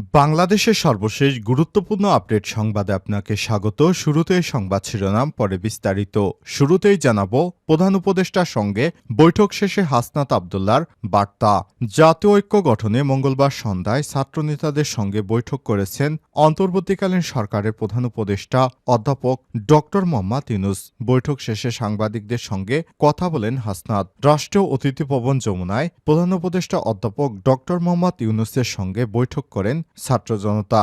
বাংলাদেশের সর্বশেষ গুরুত্বপূর্ণ আপডেট সংবাদে আপনাকে স্বাগত। শুরুতেই সংবাদ শিরোনাম, পরে বিস্তারিত। শুরুতেই জানাব, প্রধান উপদেষ্টার সঙ্গে বৈঠক শেষে হাসনাত আবদুল্লার বার্তা। জাতীয় ঐক্য গঠনে মঙ্গলবার সন্ধ্যায় ছাত্রনেতাদের সঙ্গে বৈঠক করেছেন অন্তর্বর্তীকালীন সরকারের প্রধান উপদেষ্টা অধ্যাপক ড মোহাম্মদ ইউনুস। বৈঠক শেষে সাংবাদিকদের সঙ্গে কথা বলেন হাসনাত। রাষ্ট্রীয় অতিথি ভবন যমুনায় প্রধান উপদেষ্টা অধ্যাপক ড মোহাম্মদ ইউনুসের সঙ্গে বৈঠক করেন ছাত্র জনতা।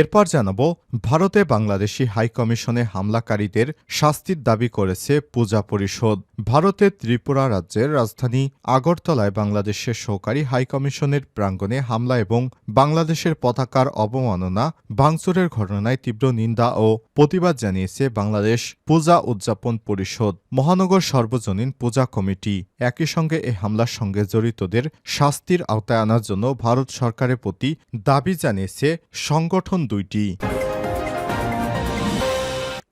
এরপর জানাব ভারতে বাংলাদেশি হাইকমিশনে হামলাকারীদের শাস্তির দাবি করেছে পূজা পরিষদ। ভারতের ত্রিপুরা রাজ্যের রাজধানী আগরতলায় বাংলাদেশের সহকারী হাইকমিশনের প্রাঙ্গণে হামলা এবং বাংলাদেশের পতাকার অবমাননা, ভাঙচুরের ঘটনায় তীব্র নিন্দা ও প্রতিবাদ জানিয়েছে বাংলাদেশ পূজা উদযাপন পরিষদ, মহানগর সর্বজনীন পূজা কমিটি। একই সঙ্গে এই হামলার সঙ্গে জড়িতদের শাস্তির আওতায় আনার জন্য ভারত সরকারের প্রতি দাবি জানিয়েছে সংগঠন দুইটি।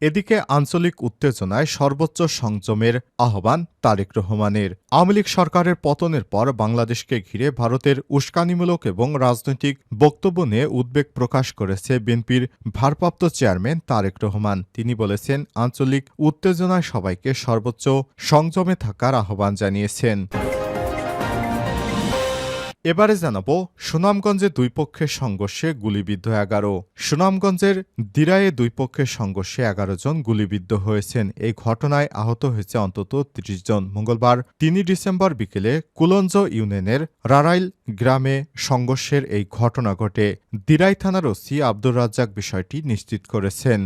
এদিকে আঞ্চলিক উত্তেজনায় সর্বোচ্চ সংযমের আহ্বান তারেক রহমানের। আওয়ামী লীগ সরকারের পতনের পর বাংলাদেশকে ঘিরে ভারতের উস্কানিমূলক এবং রাজনৈতিক বক্তব্য নিয়ে উদ্বেগ প্রকাশ করেছে বিএনপির ভারপ্রাপ্ত চেয়ারম্যান তারেক রহমান। তিনি বলেছেন, আঞ্চলিক উত্তেজনায় সবাইকে সর্বোচ্চ সংযমে থাকার আহ্বান জানিয়েছেন। এবারে জানাব সুনামগঞ্জে দুই পক্ষের সংঘর্ষে গুলিবিদ্ধ এগারো। সুনামগঞ্জের দিরায়ে দুই পক্ষের সংঘর্ষে এগারো জন গুলিবিদ্ধ হয়েছেন। এই ঘটনায় আহত হয়েছে অন্তত ত্রিশ জন। মঙ্গলবার তিনই ডিসেম্বর বিকেলে কুলঞ্জ ইউনিয়নের রারাইল গ্রামে সংঘর্ষের এই ঘটনা ঘটে। দিরাই থানার ওসি আব্দুর রাজ্জাক বিষয়টি নিশ্চিত করেছেন।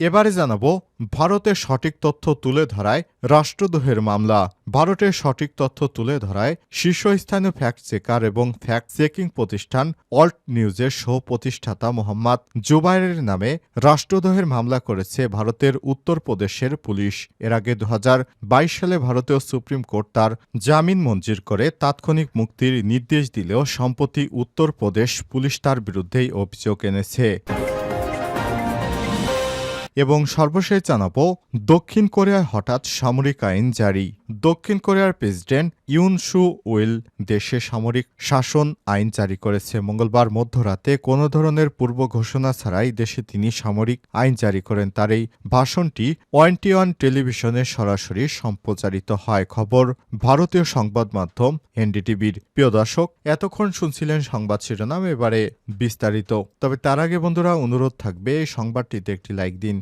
এবারে জানাব ভারতের সঠিক তথ্য তুলে ধরায় রাষ্ট্রদ্রোহের মামলা। ভারতের সঠিক তথ্য তুলে ধরায় শীর্ষস্থানীয় ফ্যাক্ট চেকার এবং ফ্যাক্ট চেকিং প্রতিষ্ঠান অল্ট নিউজের সহ প্রতিষ্ঠাতা মোহাম্মদ জুবাইরের নামে রাষ্ট্রদ্রোহের মামলা করেছে ভারতের উত্তরপ্রদেশের পুলিশ। এর আগে দুহাজার বাইশ সালে ভারতীয় সুপ্রিম কোর্ট তার জামিন মঞ্জুর করে তাৎক্ষণিক মুক্তির নির্দেশ দিলেও সম্প্রতি উত্তরপ্রদেশ পুলিশ তার বিরুদ্ধেই অভিযোগ এনেছে। এবং সর্বশেষ জানাব, দক্ষিণ কোরিয়ায় হঠাৎ সামরিক আইন জারি। দক্ষিণ কোরিয়ার প্রেসিডেন্ট ইউন সু উইল দেশে সামরিক শাসন আইন জারি করেছে। মঙ্গলবার মধ্যরাতে কোনো ধরনের পূর্ব ঘোষণা ছাড়াই দেশে তিনি সামরিক আইন জারি করেন। তার এই ভাষণটি ওয়ান্টি ওয়ান টেলিভিশনে সরাসরি সম্প্রচারিত হয়। খবর, ভারতীয় সংবাদ মাধ্যম এনডিটিভির। প্রিয় দর্শক, এতক্ষণ শুনছিলেন সংবাদ শিরোনাম, এবারে বিস্তারিত। তবে তার আগে বন্ধুরা, অনুরোধ থাকবে এই সংবাদটিতে একটি লাইক দিন।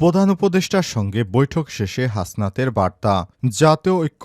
প্রধান উপদেষ্টার সঙ্গে বৈঠক শেষে হাসনাতের বার্তা। জাতীয় ঐক্য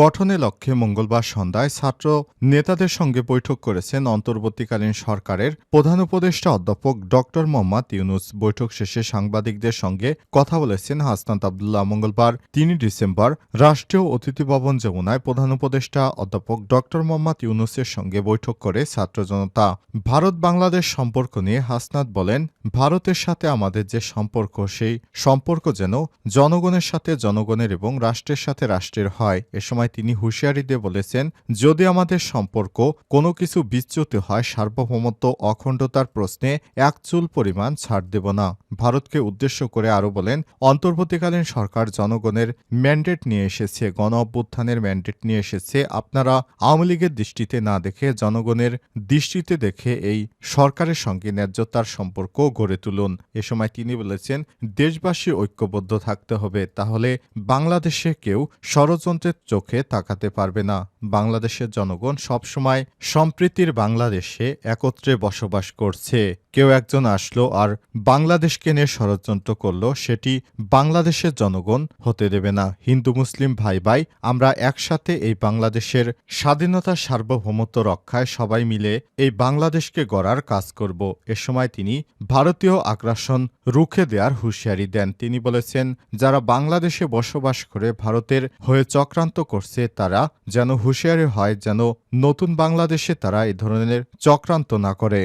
গঠনের লক্ষ্যে মঙ্গলবার সন্ধ্যায় ছাত্র নেতাদের সঙ্গে বৈঠক করেছেন অন্তর্বর্তীকালীন সরকারের প্রধান উপদেষ্টা অধ্যাপক ড মোহাম্মদ ইউনুস। বৈঠক শেষে সাংবাদিকদের সঙ্গে কথা বলেছেন হাসনাত আবদুল্লাহ। মঙ্গলবার তিন ডিসেম্বর রাষ্ট্রীয় অতিথি ভবন যমুনায় প্রধান উপদেষ্টা অধ্যাপক ড মোহাম্মদ ইউনুসের সঙ্গে বৈঠক করে ছাত্র জনতা। ভারত বাংলাদেশ সম্পর্ক নিয়ে হাসনাত বলেন, ভারতের সাথে আমাদের যে সম্পর্ক, সেই সম্পর্ক যেন জনগণের সাথে জনগণের এবং রাষ্ট্রের সাথে রাষ্ট্রের হয়। এ সময় তিনি হুঁশিয়ারি দিয়ে বলেছেন, যদি আমাদের সম্পর্ক কোনো কিছু বিচ্যুত হয়, সার্বভৌমত্ব অখণ্ডতার প্রশ্নে এক চুল পরিমাণ ছাড় দেব না। ভারতকে উদ্দেশ্য করে আরও বলেন, অন্তর্বর্তীকালীন সরকার জনগণের ম্যান্ডেট নিয়ে এসেছে, গণ অভ্যুত্থানের ম্যান্ডেট নিয়ে এসেছে। আপনারা আওয়ামী লীগের দৃষ্টিতে না দেখে, জনগণের দৃষ্টিতে দেখে এই সরকারের সঙ্গে ন্যায্যতার সম্পর্ক গড়ে তুলুন। এ সময় তিনি বলেছেন দেশবাসী ঐক্যবদ্ধ থাকতে হবে, তাহলে বাংলাদেশে কেউ ষড়যন্ত্রের চোখে তাকাতে পারবে না। বাংলাদেশের জনগণ সবসময় সম্প্রীতির বাংলাদেশে একত্রে বসবাস করছে। কেউ একজন আসলো আর বাংলাদেশকে নিয়ে ষড়যন্ত্র করল, সেটি বাংলাদেশের জনগণ হতে দেবে না। হিন্দু, মুসলিম ভাই ভাই, আমরা একসাথে এই বাংলাদেশের স্বাধীনতা সার্বভৌমত্ব রক্ষায় সবাই মিলে এই বাংলাদেশকে গড়ার কাজ করব। এ সময় তিনি ভারতীয় আগ্রাসন রুখে দেওয়ার হুঁশিয়ারি দেন। তিনি বলেছেন, যারা বাংলাদেশে বসবাস করে ভারতের হয়ে চক্রান্ত করছে, তারা যেন হুঁশিয়ারি হয় যেন নতুন বাংলাদেশে তারা এ ধরনের চক্রান্ত না করে।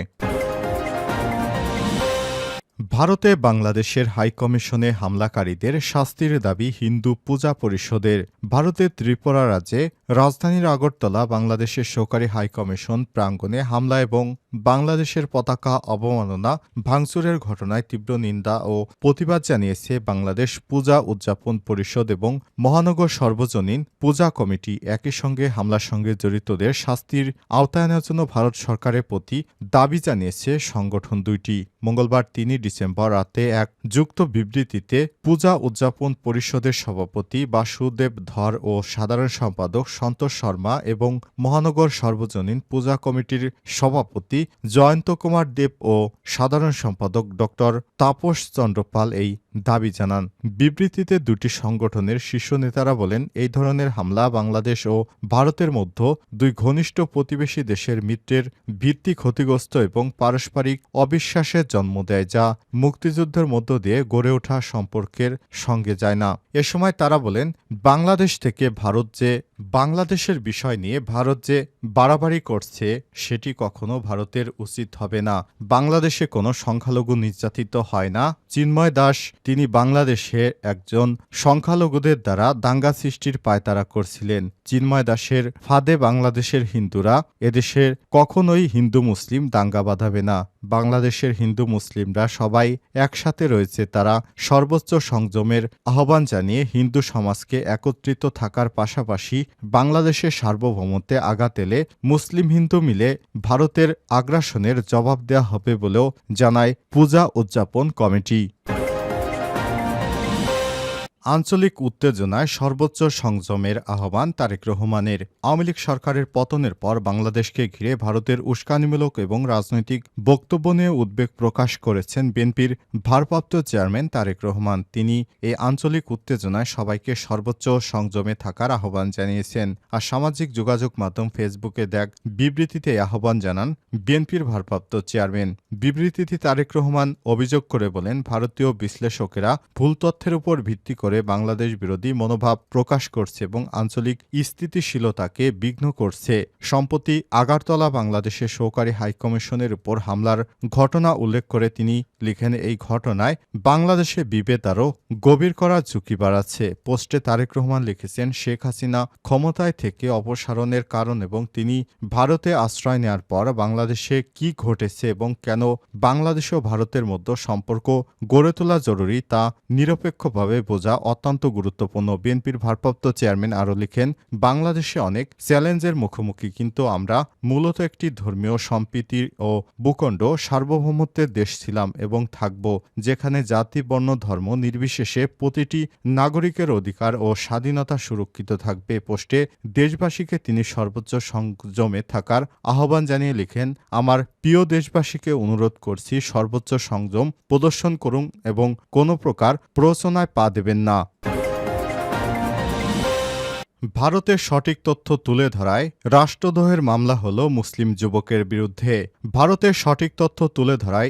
ভারতে বাংলাদেশের হাইকমিশনে হামলাকারীদের শাস্তির দাবি হিন্দু পূজা পরিষদের। ভারতের ত্রিপুরা রাজ্যে রাজধানীর আগরতলা বাংলাদেশের সরকারি হাইকমিশন প্রাঙ্গণে হামলা এবং বাংলাদেশের পতাকা অবমাননা, ভাঙচুরের ঘটনায় তীব্র নিন্দা ও প্রতিবাদ জানিয়েছে বাংলাদেশ পূজা উদযাপন পরিষদ এবং মহানগর সর্বজনীন পূজা কমিটি। একই সঙ্গে হামলার সঙ্গে জড়িতদের শাস্তির আওতায় আওতায়নের জন্য ভারত সরকারের প্রতি দাবি জানিয়েছে সংগঠন দুইটি। মঙ্গলবার তিনই ডিসেম্বর রাতে এক যুক্ত বিবৃতিতে পূজা উদযাপন পরিষদের সভাপতি বাসুদেব ধর ও সাধারণ সম্পাদক সন্তোষ শর্মা এবং মহানগর সর্বজনীন পূজা কমিটির সভাপতি জয়ন্ত কুমার দেব ও সাধারণ সম্পাদক ডক্টর তাপস চন্দ্রপাল এই দাবি জানান, বিবৃতিতে দুটি সংগঠনের শীর্ষ নেতারা বলেন, এই ধরনের হামলা বাংলাদেশ ও ভারতের মধ্যে দুই ঘনিষ্ঠ প্রতিবেশী দেশের মিত্রের ভিত্তি ক্ষতিগ্রস্ত এবং পারস্পরিক অবিশ্বাসের জন্ম দেয় যা মুক্তিযুদ্ধের মধ্য দিয়ে গড়ে ওঠা সম্পর্কের সঙ্গে যায় না। এ সময় তারা বলেন, বাংলাদেশ থেকে ভারত যে বাংলাদেশের বিষয় নিয়ে ভারত যে বাড়াবাড়ি করছে, সেটি কখনো ভারতের উচিত হবে না। বাংলাদেশে কোনো সংখ্যালঘু নির্যাতিত হয় না। চিন্ময় দাস তিনি বাংলাদেশে একজন সংখ্যালঘুদের দ্বারা দাঙ্গা সৃষ্টির পায়তারা করছিলেন। চিন্ময় দাসের ফাঁদে বাংলাদেশের হিন্দুরা এদেশের কখনোই হিন্দু মুসলিম দাঙ্গা বাঁধাবে না। বাংলাদেশের হিন্দু মুসলিমরা সবাই একসাথে রয়েছে, তারা সর্বোচ্চ সংযমের আহ্বান জানিয়ে হিন্দু সমাজকে একত্রিত থাকার পাশাপাশি বাংলাদেশের সার্বভৌমত্বে আঘাত এলে মুসলিম হিন্দু মিলে ভারতের আগ্রাসনের জবাব দেওয়া হবে বলেও জানায় পূজা উদযাপন কমিটি। আঞ্চলিক উত্তেজনায় সর্বোচ্চ সংযমের আহ্বান তারেক রহমানের। আওয়ামী লীগ সরকারের পতনের পর বাংলাদেশকে ঘিরে ভারতের উস্কানিমূলক এবং রাজনৈতিক বক্তব্য নিয়ে উদ্বেগ প্রকাশ করেছেন বিএনপির ভারপ্রাপ্ত চেয়ারম্যান তারেক রহমান। তিনি এই আঞ্চলিক উত্তেজনায় সবাইকে সর্বোচ্চ সংযমে থাকার আহ্বান জানিয়েছেন। আর সামাজিক যোগাযোগ মাধ্যম ফেসবুকে দেখ বিবৃতিতে আহ্বান জানান বিএনপির ভারপ্রাপ্ত চেয়ারম্যান। বিবৃতিতে তারেক রহমান অভিযোগ করে বলেন, ভারতীয় বিশ্লেষকেরা ভুল তথ্যের উপর ভিত্তি করে বাংলাদেশ বিরোধী মনোভাব প্রকাশ করছে এবং আঞ্চলিক স্থিতিশীলতাকে বিঘ্ন করছে। সম্প্রতি আগারতলা বাংলাদেশের সহকারী হাইকমিশনের উপর হামলার ঘটনা উল্লেখ করে তিনি লিখেন এই ঘটনায়, বাংলাদেশে বিভেদ আরও গভীর করার ঝুঁকি বাড়াচ্ছে। পোস্টে তারেক রহমান লিখেছেন, শেখ হাসিনা ক্ষমতায় থেকে অপসারণের কারণ এবং তিনি ভারতে আশ্রয় নেওয়ার পর বাংলাদেশে কি ঘটেছে এবং কেন বাংলাদেশ ও ভারতের মধ্যে সম্পর্ক গড়ে তোলা জরুরি তা নিরপেক্ষভাবে বোঝা অত্যন্ত গুরুত্বপূর্ণ বিএনপির ভারপ্রাপ্ত চেয়ারম্যান আরও লিখেন, বাংলাদেশে অনেক চ্যালেঞ্জের মুখোমুখি, কিন্তু আমরা মূলত একটি ধর্মীয় সম্প্রীতি ও ভূখণ্ড সার্বভৌমত্বের দেশ ছিলাম এবং থাকব, যেখানে জাতি, বর্ণ, ধর্ম নির্বিশেষে প্রতিটি নাগরিকের অধিকার ও স্বাধীনতা সুরক্ষিত থাকবে। পোস্টে দেশবাসীকে তিনি সর্বোচ্চ সংযমে থাকার আহ্বান জানিয়ে লিখেন, আমার প্রিয় দেশবাসীকে অনুরোধ করছি সর্বোচ্চ সংযম প্রদর্শন করুন এবং কোনো প্রকার প্ররোচনায় পা দেবেন না। 있습니다. ভারতের সঠিক তথ্য তুলে ধরায় রাষ্ট্রদ্রোহের মামলা হল মুসলিম যুবকের বিরুদ্ধে। ভারতের সঠিক তথ্য তুলে ধরায়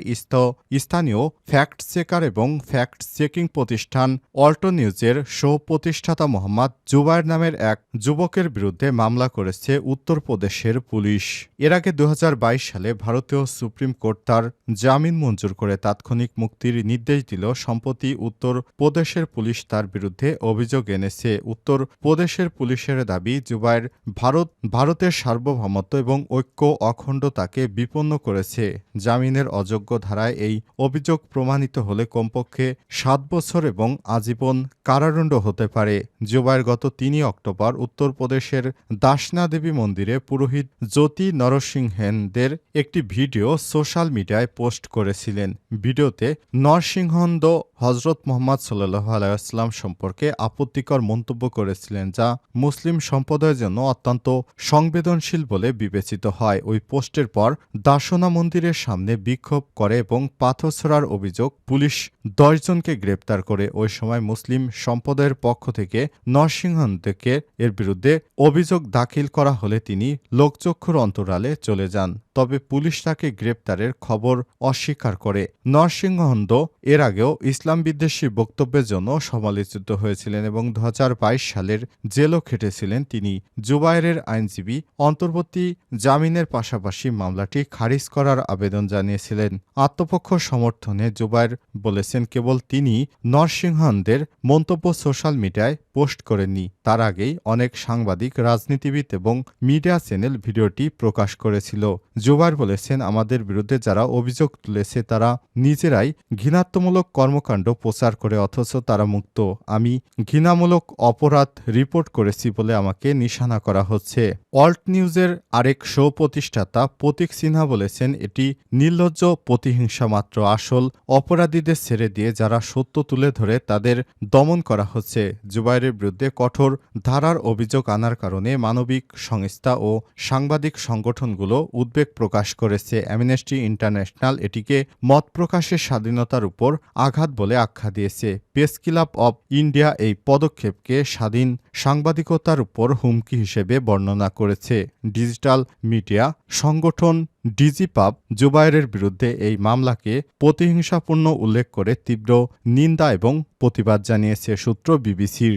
স্থানীয় ফ্যাক্ট চেকার এবং ফ্যাক্ট চেকিং প্রতিষ্ঠান অল্টো নিউজের শো প্রতিষ্ঠাতা মোহাম্মদ জুবায়ের নামের এক যুবকের বিরুদ্ধে মামলা করেছে উত্তরপ্রদেশের পুলিশ। এর আগে দু হাজার বাইশ সালে ভারতীয় সুপ্রিম কোর্ট তার জামিন মঞ্জুর করে তাৎক্ষণিক মুক্তির নির্দেশ দিল। সম্প্রতি উত্তর প্রদেশের পুলিশ তার বিরুদ্ধে অভিযোগ এনেছে। উত্তর প্রদেশের পুলিশের দাবি, জুবাইর ভারত, ভারতের সার্বভৌমত্ব এবং ঐক্য অখণ্ডতাকে বিপন্ন করেছে। জামিনের অযোগ্য ধারায় এই অভিযোগ প্রমাণিত হলে কমপক্ষে সাত বছর এবং আজীবন কারাদণ্ড হতে পারে। জুবাইর গত তিনই অক্টোবর উত্তরপ্রদেশের দাসনা দেবী মন্দিরে পুরোহিত জ্যোতি নরসিংহেনদের একটি ভিডিও সোশ্যাল মিডিয়ায় পোস্ট করেছিলেন। ভিডিওতে নরসিংহন্দ হজরত মোহাম্মদ সাল্লাহ আলাইসলাম সম্পর্কে আপত্তিকর মন্তব্য করেছিলেন, যা মুসলিম সম্প্রদায়ের জন্য অত্যন্ত সংবেদনশীল বলে বিবেচিত হয়। ওই পোস্টের পর দাসনা মন্দিরের সামনে বিক্ষোভ করে এবং পাথর ছোড়ার অভিযোগ পুলিশ দশজনকে গ্রেপ্তার করে। ওই সময় মুসলিম সম্প্রদায়ের পক্ষ থেকে নরসিংহকে এর বিরুদ্ধে অভিযোগ দাখিল করা হলে তিনি লোকচক্ষুর অন্তরালে চলে যান। তবে পুলিশ তাকে গ্রেপ্তারের খবর অস্বীকার করে। নরসিংহন্দ এর আগেও ইসলাম বিদ্বেষী বক্তব্যের জন্য সমালোচিত হয়েছিলেন এবং দু সালের জেলও খেটেছিলেন তিনি। জুবায়েরের আইনজীবী অন্তর্বর্তী জামিনের পাশাপাশি মামলাটি খারিজ করার আবেদন জানিয়েছিলেন। আত্মপক্ষ সমর্থনে জুবায়ের বলেছেন, কেবল তিনি নরসিংহনদের মন্তব্য সোশ্যাল মিডিয়ায় পোস্ট করেননি। তার আগেই অনেক সাংবাদিক, রাজনীতিবিদ এবং মিডিয়া চ্যানেল ভিডিওটি প্রকাশ করেছিল। জুবায়ের বলেছেন, আমাদের বিরুদ্ধে যারা অভিযোগ তুলেছে তারা নিজেরাই ঘৃণাত্মমূলক কর্মকাণ্ড প্রচার করে, অথচ তারা মুক্ত। আমি ঘৃণামূলক অপরাধ রিপোর্ট করেছি বলে আমাকে নিশানা করা হচ্ছে। অল্ট নিউজের আরেক শো প্রতিষ্ঠাতা প্রতীক সিনহা বলেছেন, এটি নির্লজ্জ প্রতিহিংসা মাত্র। আসল অপরাধীদের ছেড়ে দিয়ে যারা সত্য তুলে ধরে তাদের দমন করা হচ্ছে। জুবাইরের বিরুদ্ধে কঠোর ধারার অভিযোগ আনার কারণে মানবিক সংস্থা ও সাংবাদিক সংগঠনগুলো উদ্বেগ প্রকাশ করেছে অ্যামনেস্টি ইন্টারন্যাশনাল এটিকে মত প্রকাশের স্বাধীনতার উপর আঘাত বলে আখ্যা দিয়েছে। প্রেস ক্লাব অব ইন্ডিয়া এই পদক্ষেপকে স্বাধীন সাংবাদিকতার উপর হুমকি হিসেবে বর্ণনা করেছে। ডিজিটাল মিডিয়া সংগঠন ডিজিপাব জুবায়েরের বিরুদ্ধে এই মামলাকে প্রতিহিংসাপূর্ণ উল্লেখ করে তীব্র নিন্দা এবং প্রতিবাদ জানিয়েছে, সূত্র বিবিসির।